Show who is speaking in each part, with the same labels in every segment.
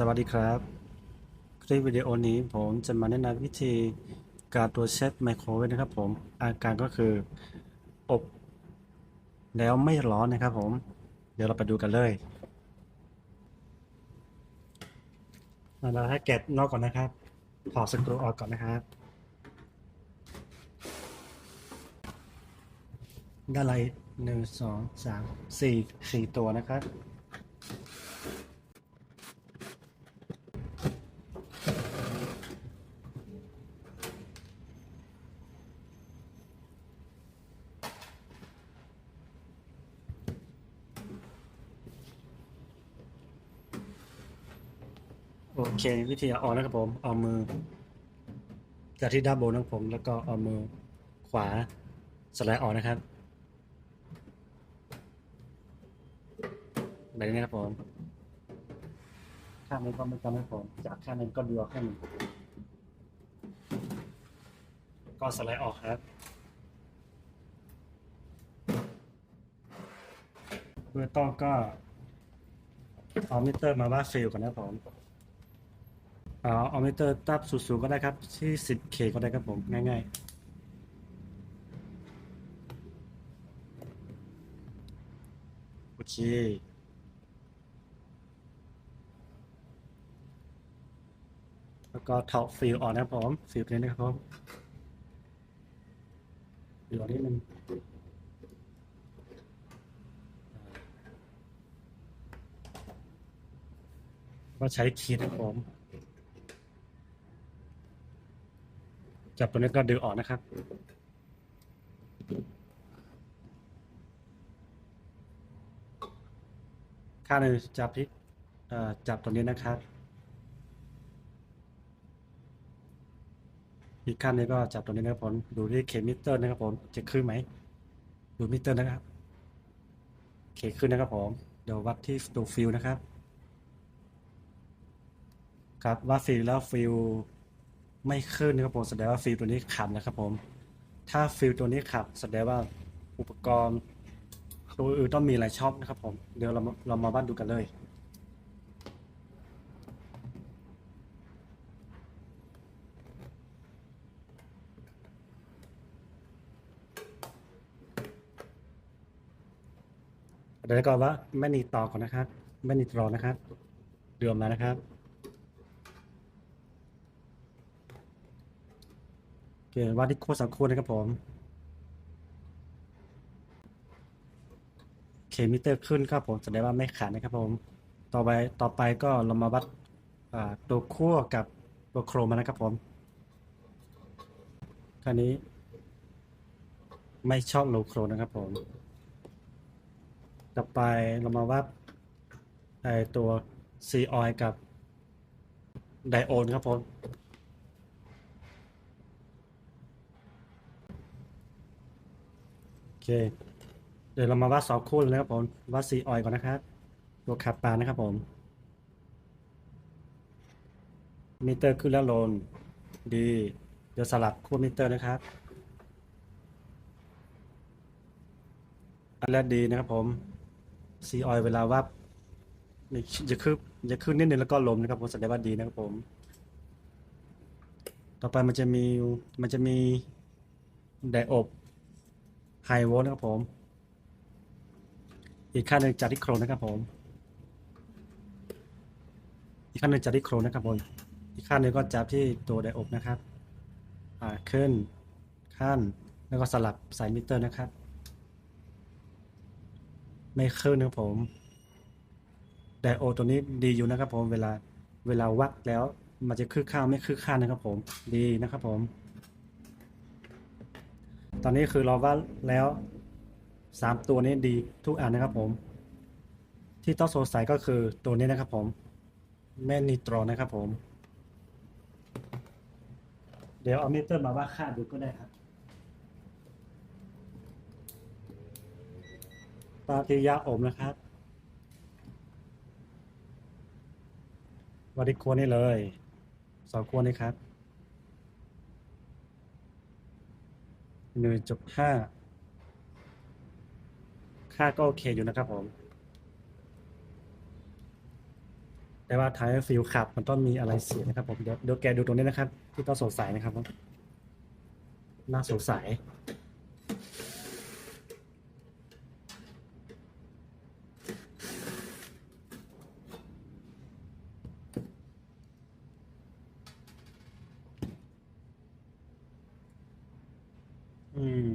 Speaker 1: สวัสดีครับ คลิปวิดีโอนี้ผมจะมาแนะนำวิธีการตัวเช็ดไมโครเวฟนะครับผม อาการก็คืออบแล้วไม่ร้อนนะครับผม เดี๋ยวเราไปดูกันเลยเราให้แกะนอกก่อนนะครับ ถอดสกรูออกก่อนนะครับ ได้อะไรหนึ่งสองสามสี่สี่ตัวนะครับ โอเค วิธีอาออกนะครับผมเอามือจากที่ด้านบนของผม แล้วก็เอามือขวาสไลด์ออกนะครับแบบนี้นะครับผมข้างนี้ก็ไม่ต้องนะครับผม จากข้างนั้นก็ดูข้างนึงก็สไลด์ออกครับเบื้องต้นก็เอามิเตอร์มาว่าฟิลก่อนนะครับผม เอาเอามิเตอร์ตับสูงๆก็ได้ครับที่ 10K ก็ได้ครับผม ง่ายๆโอเคแล้วก็ถอดฟิลออกนะครับผมฟิลตัวนี้นะครับผมฟิลออกนิดนึงก็ใช้คีย์นะครับผม จับตัวนี้ก็ดึงออกนะครับ ข้างหนึ่งจับที่เอ่อจับตัวนี้นะครับ อีกข้างหนึงก็จับตัวนี้นะครับผมดูที่เคมิเตอร์นะครับผม จะขึ้นไหม ดูมิเตอร์นะครับเคขึ้นนะครับผม เดี๋ยววัดที่ตัวฟิลนะครับ ครับวัดฟิลแล้วฟิล ไม่ขึ้นนะครับผมแสดงว่าฟิลตัวนี้ขับนะครับผม ถ้าฟิลตัวนี้ขับ แสดงว่าอุปกรณ์ตัวอื่นต้องมีหลายช่องนะครับผม เดี๋ยวเราเรามาบ้านดูกันเลยเดี๋ยวก่อนว่าไม่นีต่อก่อนนะครับ ไม่นีตรอนะครับ เดือมแล้วนะครับ โอ เควัดที่โคตรสังคูนะครับผมเคมิเตอร์ขึ้นครับผมแสดงว่าไม่ขาดนะครับผม ต่อไปต่อไปก็เรามาวัดตัวขั้วกับตัวโครมนะครับผมคราวนี้ ไม่ชอบโลโครนะครับผม ต่อไปเรามาวัดตัวซีออยกับไดโอนครับผม โอ เค เดี๋ยวเรามาวัดสองคู่เลยนะครับผม วัดซีออยก่อนนะครับ ตัวขับปลานะครับผม มิเตอร์ขึ้นแล้วลงดี เดี๋ยวสลับคู่มิเตอร์นะครับ อันแรกดีนะครับผมซีออยเวลาวัดจะขึ้นจะขึ้นนิดนึงแล้วก็ลมนะครับผมแสดงว่าดีนะครับผม ต่อไปมันจะมีมันจะมีไดโอบ ไฮโวลต์นะครับผม อีกขั้นหนึ่งจัดที่โครนนะครับผม อีกขั้นหนึ่งจัดที่โครนนะครับผม อีกขั้นหนึ่งก็จับที่ตัวไดโอบนะครับ อ่าขึ้นขั้นแล้วก็สลับสายมิเตอร์นะครับ ไม่ขึ้นนะครับผม ไดโอตัวนี้ดีอยู่นะครับผมเวลาเวลาวัดแล้วมันจะคือข้างไม่คือข้านะครับผม ดีนะครับผม ตอนนี้คือเราวัดแล้วสามตัวนี้ดีทุกอันนะครับผม ที่ต้องสงสัยก็คือตัวนี้นะครับผมแม่นิโตรนะครับผม เดี๋ยวเอามิเตอร์มาว่าค่าดูก็ได้ครับปฏิยาโอมนะครับวัดที่ควรนี่เลยสองควรนี่ครับ หนึ่งจุดห้าค่าก็โอเคอยู่นะครับผม แต่ว่าท้ายฟิลขับมันต้องมีอะไรเสียนะครับผมเดี๋ยวเดี๋ยวแกดูตรงนี้นะครับ ที่ต้องสงสัยนะครับ น่าสงสัย อืม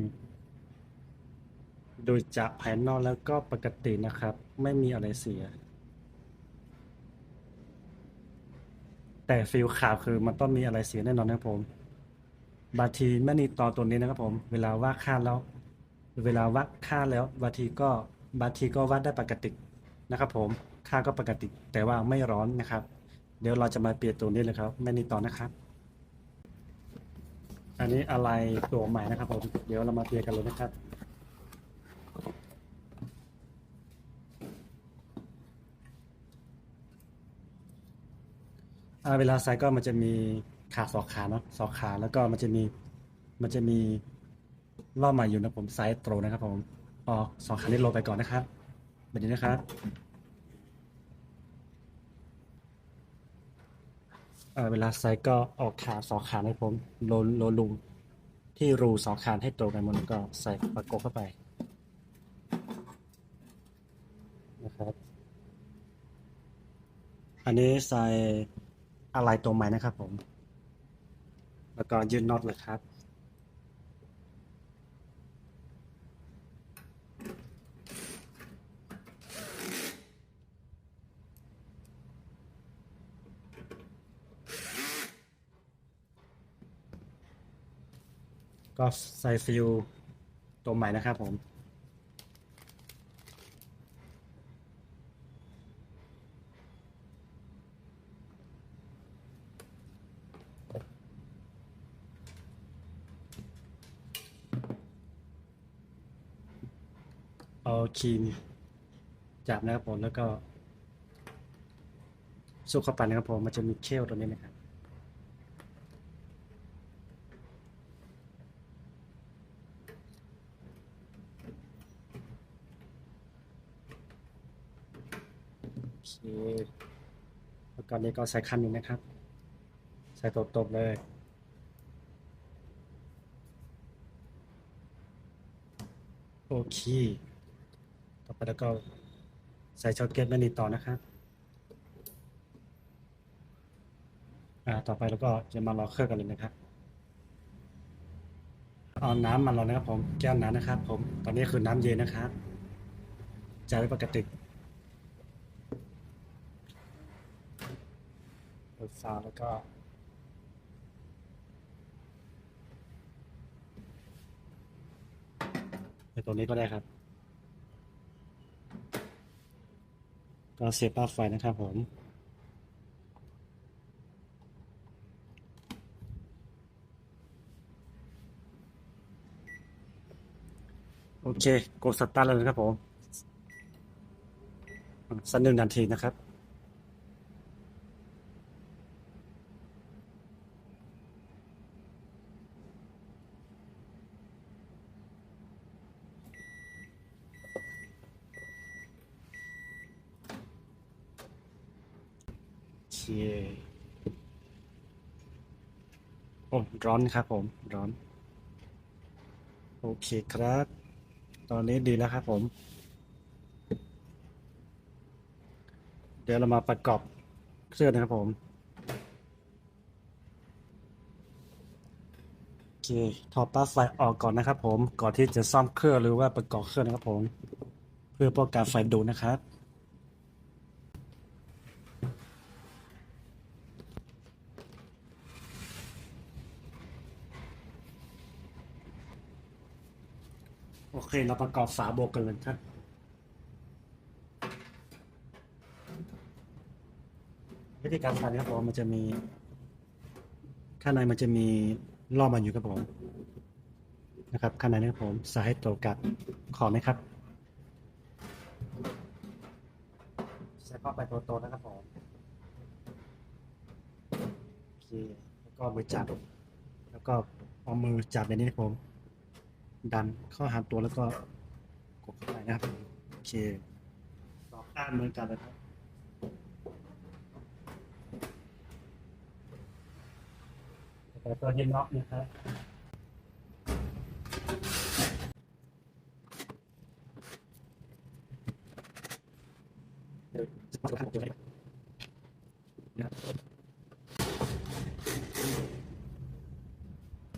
Speaker 1: โดยจากภายนอกแล้วก็ปกตินะครับ ไม่มีอะไรเสีย แต่ฟิลขาดคือมันต้องมีอะไรเสียแน่นอนนะครับผม บางทีแม่นีตอตัวนี้นะครับผม เวลาวัดค่าแล้ว เวลาวัดค่าแล้วบางทีก็บางทีก็วัดได้ปกตินะครับผมค่าก็ปกติ แต่ว่าไม่ร้อนนะครับ เดี๋ยวเราจะมาเปลี่ยนตัวนี้เลยครับแม่นีตอนะครับอันนี้อะไรตัวใหม่นะครับผม เดี๋ยวเรามาเปลี่ยนกันเลยนะครับ เวลาใส่ก็มันจะมีขาสองขาเนาะสองขาแล้วก็มันจะมีมันจะมีล่อบใหม่อยู่นะผมไซส์ตรงนะครับ ผมออกสองขานี้ลงไปก่อนนะครับแบบนี้นะครับเวลาใส่ก็ออกขาสองขานะครับผมโลโลลุมที่รูสองขาให้ตรงกันหมดแล้วก็ใส่ประกบเข้าไปนะครับ อันนี้ใส่ อะไรตัวใหม่นะครับผม แล้วก็ยืนน็อตเลยครับ ก็ใส่ฟิวตัวใหม่นะครับผม ครีมจับนะครับผมแล้วก็สุกเข้าไปนะครับผมมันจะมีเคลตัวนี้นะครับโอเคแล้วก็นี้ก็ใส่คันหนึ่งนะครับ ใส่ตบๆเลยโอเค แล้วก็ใส่ช็อตเก็ตแมนนีต่อนะครับอ่าต่อไปแล้วก็จะมารอเครื่องกันเลยนะครับ เอาน้ำมารอนะครับผมแก้วน้ำนะครับ ผม ตอนนี้คือน้ำเย็นนะครับจ่ายไว้ปกติเปิดฝาแล้วก็ในตัวนี้ก็ได้ครับ ก็เสียบปลั๊กไฟนะครับผม โอเค กดสตาร์ทเลยนะครับผม สักหนึ่งนาทีนะครับ โอเคโอ้ร้อนครับผมร้อน โอเคครับ ตอนนี้ดีแล้วครับผม เดี๋ยวเรามาประกอบเครื่องนะครับผมโอเคถอดปลั๊กไฟออกก่อนนะครับผมก่อนที่จะซ่อมเครื่องหรือว่าประกอบเครื่องนะครับผม เพื่อป้องกันไฟดูดนะครับ โอเค เราประกอบฝาโบกกันเลยครับวิธีการทำนะครับผมมันจะมีข้างในมันจะมีล่อมันอยู่ครับผมนะครับข้างในนะครับผมส่ให้ตรงกับขอบนะครับใส่เข้าไปโตๆนะครับผมโอเคแล้วก็มือจับแล้วก็เอามือจับในนี้นะครับผม ดันเข้าหาตัวแล้วก็กดเข้าไปนะครับโอเคตองต้านเหมือนกันนะครับแต่ตัวเฮนล็อกนะครับ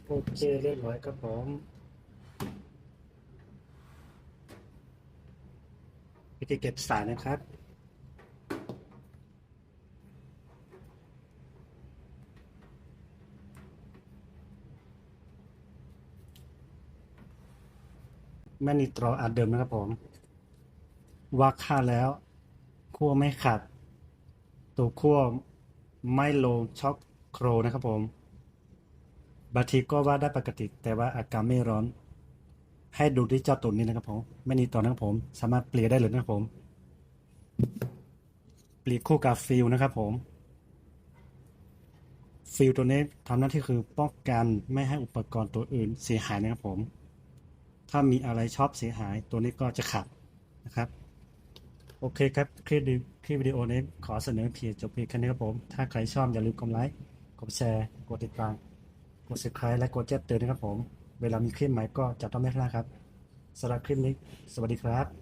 Speaker 1: โอเคเรียบร้อยครับผม วิธีเก็บสายนะครับ แม่นิตรอัดเดิมนะครับผมวักค่าแล้วคั่วไม่ขัด ตัวคั่วไม่โลช็อกโครนะครับผมบางทีก็ว่าได้ปกติแต่ว่าอาการไม่ร้อน ให้ดูที่เจ้าตัวนี้นะครับผมไม่นิโตรนะครับผม สามารถเปลี่ยนได้เลยนะครับผม เปลี่ยนคู่กับฟิลนะครับผมฟิลตัวนี้ทำหน้าที่คือป้องกันไม่ให้อุปกรณ์ตัวอื่นเสียหายนะครับผม ถ้ามีอะไรชอบเสียหายตัวนี้ก็จะขัดนะครับ โอเคครับคลิปดีคลิปวิดีโอนี้ขอเสนอเพียงจบเพียงแค่นี้ครับผม ถ้าใครชอบอย่าลืมกดไลค์ กดแชร์ กดติดตาม กด subscribe และกดแจ้งเตือนนะครับผม เวลามีคลิปใหม่ก็จะต้องไม่พลาดครับสำหรับคลิปนี้ สวัสดีครับ